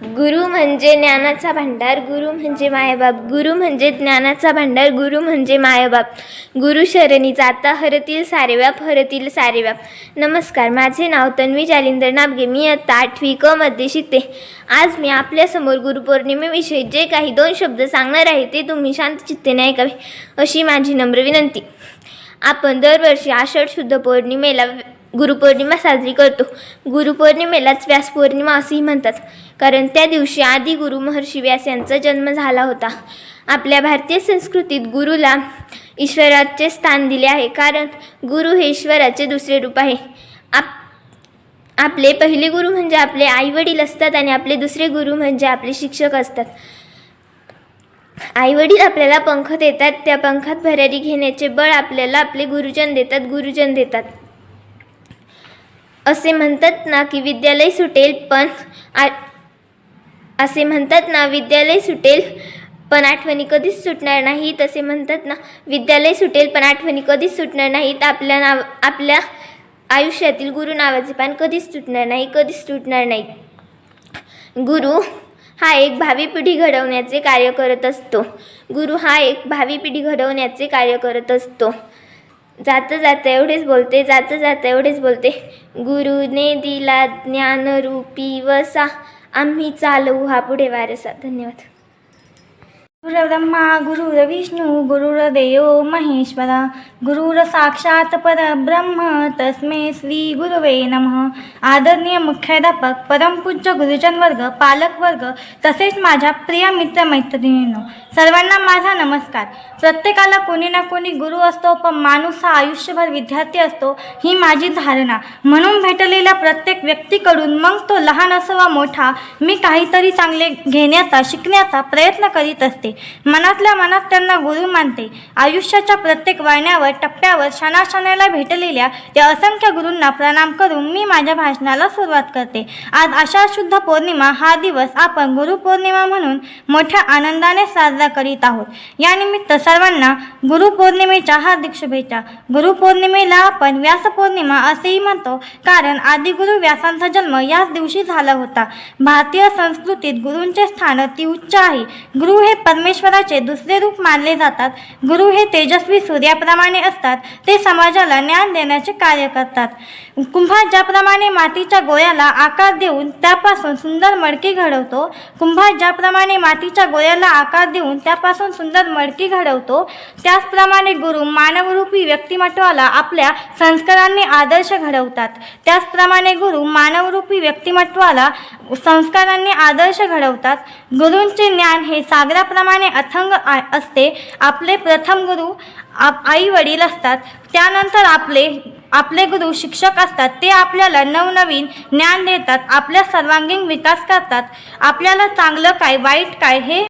गुरु म्हणजे ज्ञानाचा भांडार गुरु म्हणजे मायबाप गुरु म्हणजे ज्ञानाचा भांडार गुरु म्हणजे मायबाप. गुरु शरणी जाता हरतील सारे व्याप हरतील सारे व्याप नमस्कार माझे नाव तन्वी जालिंदर नाबगे. मी आता आठवी क मध्ये शिकते. आज मी आपल्यासमोर गुरुपौर्णिमेविषयी जे काही दोन शब्द सांगणार आहे ते तुम्ही शांत चित्तेने ऐकावे अशी माझी नम्र विनंती. आपण दरवर्षी आषाढ शुद्ध पौर्णिमेला गुरुपौर्णिमा साजरी करतो. गुरुपौर्णिमेलाच व्यासपौर्णिमा असंही म्हणतात. कारण त्या दिवशी आदी गुरु महर्षी व्यास यांचा जन्म झाला होता. आपल्या भारतीय संस्कृतीत गुरुला ईश्वराचे स्थान दिले आहे. कारण गुरु हे ईश्वराचे दुसरे रूप आहे. आप आपले पहिले गुरु म्हणजे आपले आईवडील असतात आणि आपले दुसरे गुरु म्हणजे आपले शिक्षक असतात. आईवडील आपल्याला पंख देतात त्या पंखात भरारी घेण्याचे बळ आपल्याला आपले गुरुजन देतात गुरुजन देतात. असे म्हणतात ना की विद्यालय सुटेल पण आ असे म्हणतात ना विद्यालय सुटेल पण आठवणी कधीच सुटणार नाही तसे म्हणतात ना विद्यालय सुटेल पण आठवणी कधीच सुटणार नाहीत. आपल्या नाव आपल्या आयुष्यातील गुरु नावाचे पान कधीच सुटणार नाही कधीच सुटणार नाही. गुरु हा एक भावी पिढी घडवण्याचे कार्य करत असतो. गुरु हा एक भावी पिढी घडवण्याचे कार्य करत असतो. जातं जातं एवढेच बोलते जातं जातं एवढेच बोलते. गुरुने दिला ज्ञानरूपी वसा आम्ही चालवू हा पुढे वारसा. धन्यवाद. गुरुर्ब्रह्मा गुरुर्विष्णू गुरुर्देव महेश्वरा गुरुर साक्षात परब्रह्म तस्मे श्री गुरुवे नमः. आदरणीय मुख्याध्यापक परमपूज्य गुरुजन वर्ग पालक वर्ग तसेच माझ्या प्रिय मित्र मैत्रिणींनो सर्वांना माझा नमस्कार. प्रत्येकाला कोणी ना कोणी गुरु असतो पण माणूस हा आयुष्यभर विद्यार्थी असतो ही माझी धारणा. म्हणून भेटलेल्या प्रत्येक व्यक्तीकडून मग तो लहान असो वा मोठा मी काहीतरी चांगले घेण्याचा शिकण्याचा प्रयत्न करीत असते. मनातल्या मनात त्यांना गुरु मानते. आयुष्याच्या प्रत्येक वाण्यावर टप्प्यावर क्षणाक्षणाला भेटलेल्या त्या असंख्य गुरूंना प्रणाम करून मी माझ्या भाषणाला सुरुवात करते. आज आषाढ शुद्ध पौर्णिमा हा दिवस आपण गुरुपौर्णिमा म्हणून मोठ्या आनंदाने साजरा करीत आहोत. यानिमित्त सर्वांना गुरुपौर्णिमेच्या हार्दिक शुभेच्छा. गुरुपौर्णिमेला आपण व्यासपौर्णिमा असेही म्हणतो कारण आदिगुरु व्यासांचा जन्म याच दिवशी झाला होता. भारतीय संस्कृतीत गुरूंचे स्थान अति उच्च आहे. गुरु हे परमेश्वराचे दुसरे रूप मानले जातात. गुरु हे तेजस्वी सूर्याप्रमाणे असतात. ते समाजाला ज्ञान देण्याचे कार्य करतात. कुंभार ज्याप्रमाणे मातीच्या गोळ्याला आकार देऊन त्यापासून सुंदर मडकी घडवतो कुंभार ज्याप्रमाणे मातीच्या गोळ्याला आकार देऊन त्यापासून सुंदर मडकी घडवतो त्याचप्रमाणे गुरु मानवरूपी व्यक्तिमत्वाला आपल्या संस्कारांनी आदर्श घडवतात. त्याचप्रमाणे गुरु मानवरूपी व्यक्तिमत्वाला संस्कारांनी आदर्श घडवतात. गुरूंचे ज्ञान हे सागराप्रमाणे अथंग आ- असते. आपले प्रथम गुरु आप आई वडील असतात. त्यानंतर आपले आपले गुरु शिक्षक असतात. ते आपल्याला नवनवीन ज्ञान देतात. आपल्या सर्वांगीण विकास करतात. आपल्याला चांगलं काय वाईट काय हे